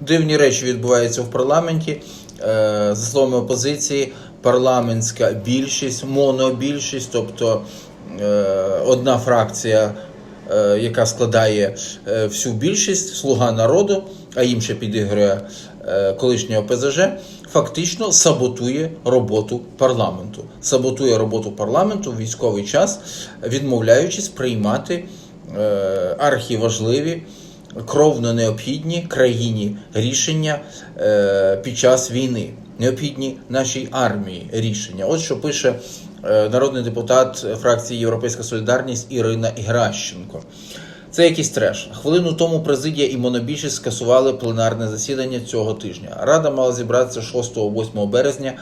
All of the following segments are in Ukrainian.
Дивні речі відбуваються в парламенті. Е, За словами опозиції, парламентська більшість, монобільшість, тобто е, одна фракція, е, яка складає всю більшість, слуга народу, а їм ще підігрує колишнього ПЗЖ, фактично саботує роботу парламенту. Саботує роботу парламенту в військовий час, відмовляючись приймати архіважливі кровно необхідні країні рішення е, під час війни, необхідні нашій армії рішення. От що пише е, народний депутат фракції Європейська Солідарність Ірина Геращенко. Це якийсь треш. Хвилину тому президія і монобільшість скасували пленарне засідання цього тижня. Рада мала зібратися 6-8 березня,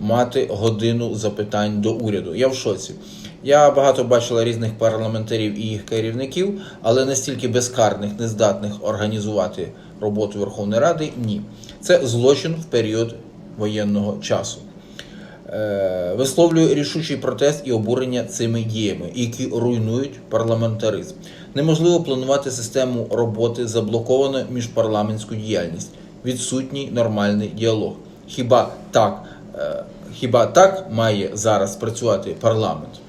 мати годину запитань до уряду. Я в шоці. Я багато бачила різних парламентарів і їх керівників, але настільки безкарних, нездатних організувати роботу Верховної Ради ні. Це злочин в період воєнного часу. Е, Висловлюю рішучий протест і обурення цими діями, які руйнують парламентаризм. Неможливо планувати систему роботи заблоковано міжпарламентську діяльність, відсутній нормальний діалог. Хіба так, хіба так має зараз працювати парламент?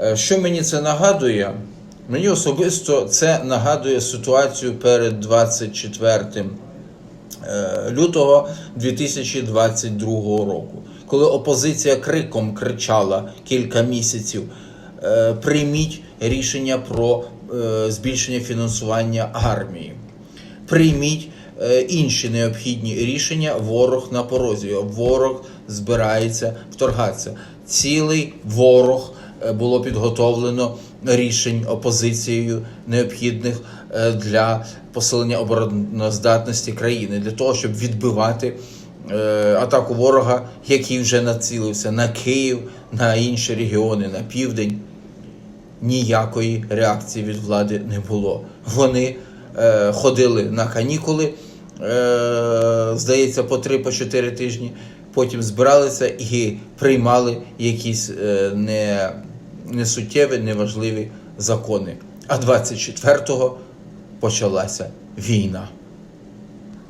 Е, Що мені це нагадує? Мені особисто це нагадує ситуацію перед 24 е, лютого 2022 року, коли опозиція криком кричала кілька місяців: е, прийміть рішення про е, збільшення фінансування армії. Прийміть е, інші необхідні рішення. Ворог на порозі. Ворог збирається вторгатися. Цілий ворог е, було підготовлено рішень опозицією необхідних е, для посилення обороноздатності країни, для того, щоб відбивати е, атаку ворога, який вже націлився на Київ, на інші регіони, на південь ніякої реакції від влади не було. Вони е, ходили на канікули, е, здається, по 3-4 тижні. Потім збиралися і приймали якісь е, не, несуттєві, неважливі закони. А 24-го почалася війна.